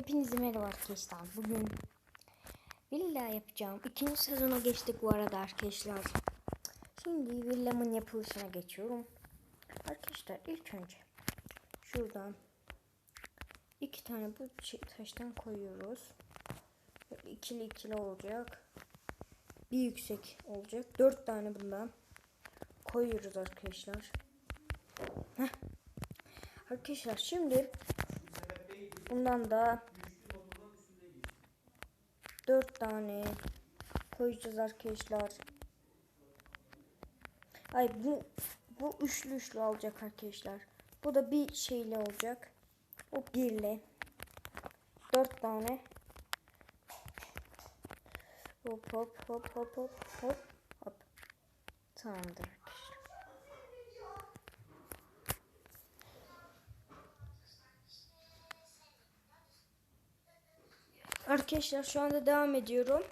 Hepinize merhaba arkadaşlar. Bugün villa yapacağım. İkinci sezona geçtik bu arada arkadaşlar. Şimdi villamın yapılışına geçiyorum. Arkadaşlar ilk önce şuradan iki tane bu taştan koyuyoruz. Böyle ikili olacak. Bir yüksek olacak. Dört tane bundan koyuyoruz arkadaşlar. Heh. Arkadaşlar şimdi bundan da dört tane koyacağız arkadaşlar. Ay bu bu üçlü üçlü olacak arkadaşlar. Bu da bir şeyle olacak. O birle. Dört tane. Hop hop hop hop hop hop hop. Tamamdır arkadaşlar. Şu anda devam ediyorum.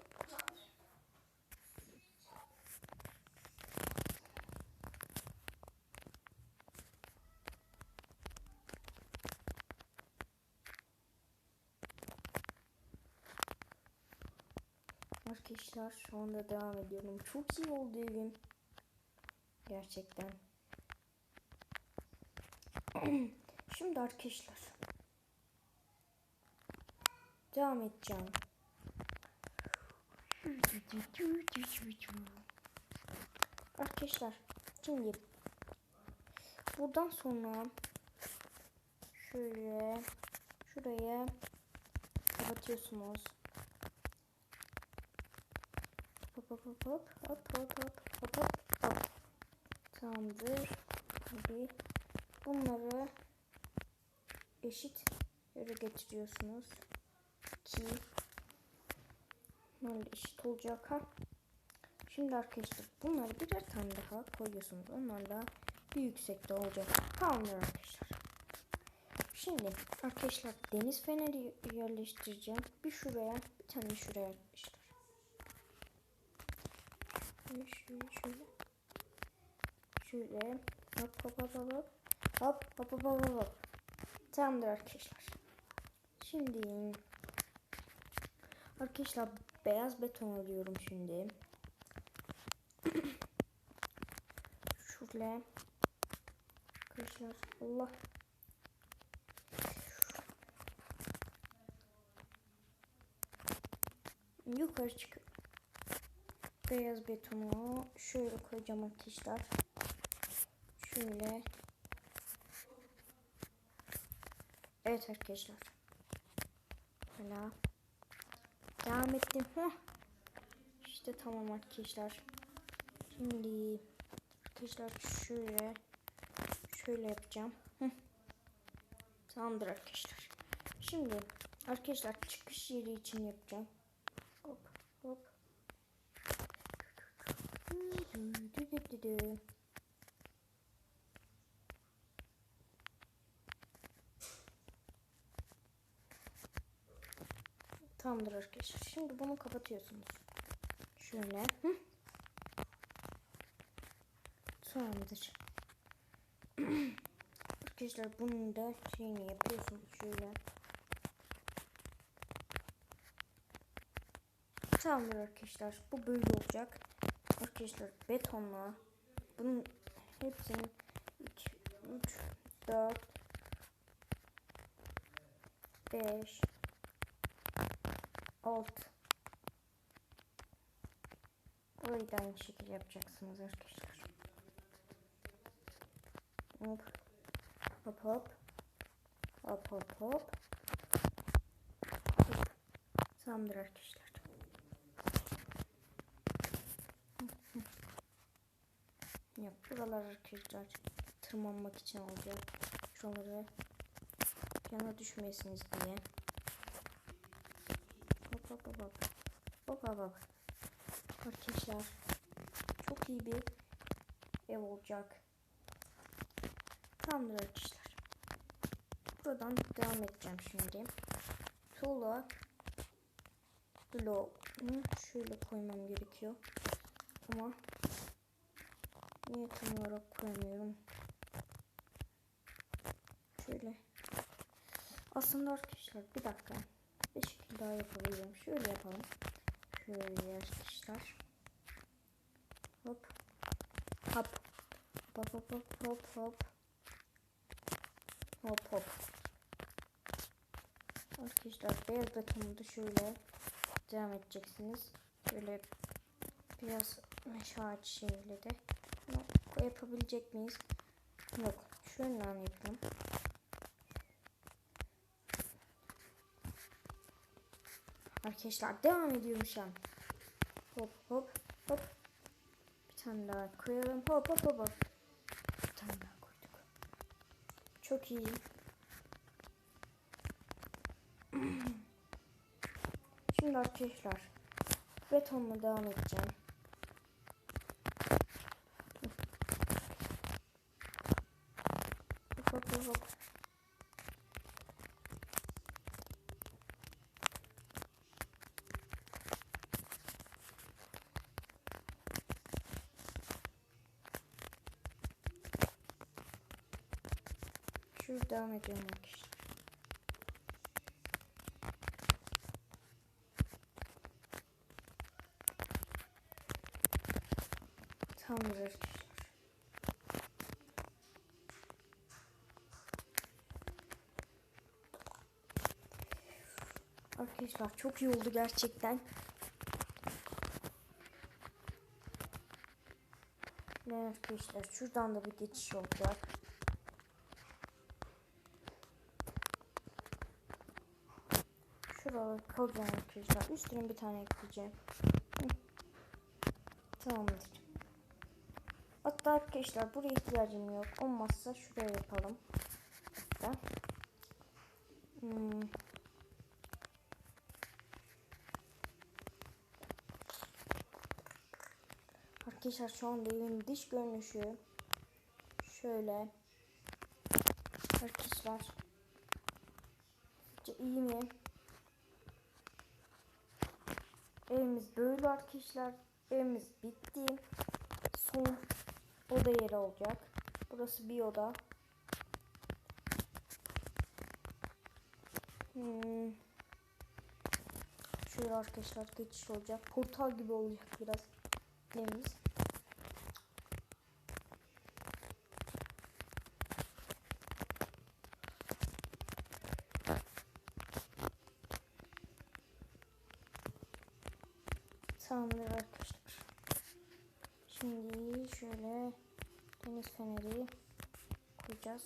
Arkadaşlar şu anda devam ediyorum. Çok iyi oldu evim. Gerçekten. Şimdi arkadaşlar. Devam edeceğim. Arkadaşlar şimdi buradan sonra şöyle şuraya kapatıyorsunuz. Hop hop hop hop hop hop hop hop hop hop. Tamamdır. Tabii bunları eşit yere getiriyorsunuz ki böyle eşit olacak ha. Şimdi arkadaşlar bunları birer tane daha koyuyorsunuz. Onlar da bir yüksekte olacak. Tamamdır arkadaşlar. Şimdi arkadaşlar deniz feneri yerleştireceğim. Bir şuraya bir tane şuraya arkadaşlar. Şöyle şöyle. Şöyle. Hop hop hop hop. Hop hop hop hop hop. Tamamdır arkadaşlar. Şimdi arkadaşlar beyaz beton alıyorum şimdi. Şöyle arkadaşlar Allah yukarı çık beyaz betonu şöyle koyacağım arkadaşlar. Şöyle Evet arkadaşlar. Hala. Devam ettim. Heh. İşte tamam arkadaşlar. Şimdi arkadaşlar şöyle şöyle yapacağım. Heh. Tamamdır arkadaşlar. Şimdi arkadaşlar çıkış yeri için yapacağım. Hop hop. Tamamdır arkadaşlar. Şimdi bunu kapatıyorsunuz. Şöyle. Hı. Tamamdır. arkadaşlar bunun da şeyini yapıyorsunuz şöyle. Tamamdır arkadaşlar. Bu böyle olacak. Arkadaşlar betonla bunun hepsinin 2, 3, 4, 5, alt. Burayı da aynı şekilde yapacaksınız arkadaşlar. Hop. Hop hop. Hop hop hop. hop. Tamamdır arkadaşlar. Ya buralar arkadaşlar tırmanmak için olacak. Şuraları yana düşmesiniz diye. Hop. Hop hop hop. Arkadaşlar çok iyi bir ev olacak. Tamamdır arkadaşlar. Buradan devam edeceğim şimdi. Tuğla bloğunu şöyle koymam gerekiyor. Ama niye tam olarak koyamıyorum. Şöyle. Aslında arkadaşlar bir dakika. Bir şekilde daha yapabilirim. Şöyle yapalım. Şöyle arkadaşlar. Hop. Hop. Hop hop hop hop hop. Hop hop. Arkadaşlar beyaz betonu da şöyle devam edeceksiniz. Böyle biraz meşe ağaç şeyle de. Yapabilecek miyiz? Yok. Şöyle yapalım. Arkadaşlar devam ediyorum an. Hop hop hop. Bir tane daha koyalım. Hop hop hop hop. Bir tane daha koyduk. Çok iyi. Şimdi arkadaşlar betonla devam edeceğim. Hop hop hop Şurada devam ediyorum arkadaşlar. Tamamdır arkadaşlar. Arkadaşlar çok iyi oldu gerçekten. Ne arkadaşlar şuradan da bir geçiş olacak. Kalacağım arkadaşlar. Üstüne bir tane ekleyeceğim. Tamamdır. Hatta arkadaşlar buraya ihtiyacım yok. Olmazsa şuraya yapalım. Hatta. Hmm. Arkadaşlar şu anda evin dış görünüşü şöyle. Arkadaşlar iyi mi? Evimiz böyle arkadaşlar. Evimiz bitti. Son oda yeri olacak. Burası bir oda. Hmm. Şöyle arkadaşlar geçiş olacak. Portal gibi olacak biraz evimiz. Tamamdır arkadaşlar. Şimdi şöyle deniz feneri koyacağız.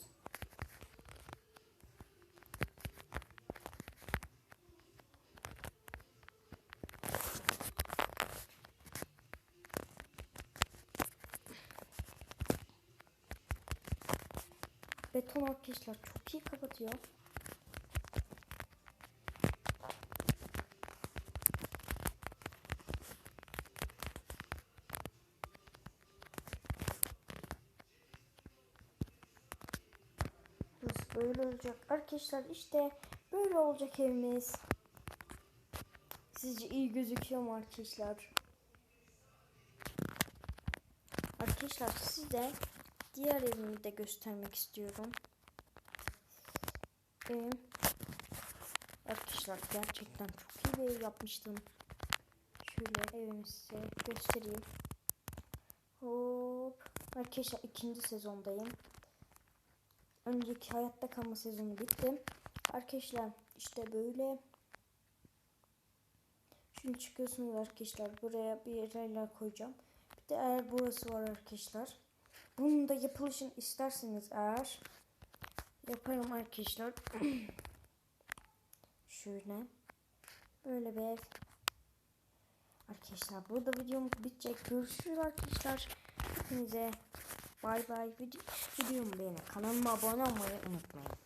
Beton arkadaşlar çok iyi kapatıyor. Burası böyle olacak. Arkadaşlar işte böyle olacak evimiz. Sizce iyi gözüküyor mu arkadaşlar? Arkadaşlar size diğer evimi de göstermek istiyorum. Evim arkadaşlar gerçekten çok iyi bir ev yapmıştım. Şöyle evimi size göstereyim. Hop. Arkadaşlar ikinci sezondayım. Önceki hayatta kalma sezonu bitti. Arkadaşlar işte böyle. Şimdi çıkıyorsunuz arkadaşlar. Buraya bir yerler koyacağım. Bir de eğer burası var arkadaşlar. Bunun da yapılışını isterseniz eğer yaparım arkadaşlar. Şöyle. Böyle bir ev. Arkadaşlar burada videom bitecek. Görüşürüz arkadaşlar. Hepinize bay bay. Video, videomu beğenin. Kanalıma abone olmayı unutmayın.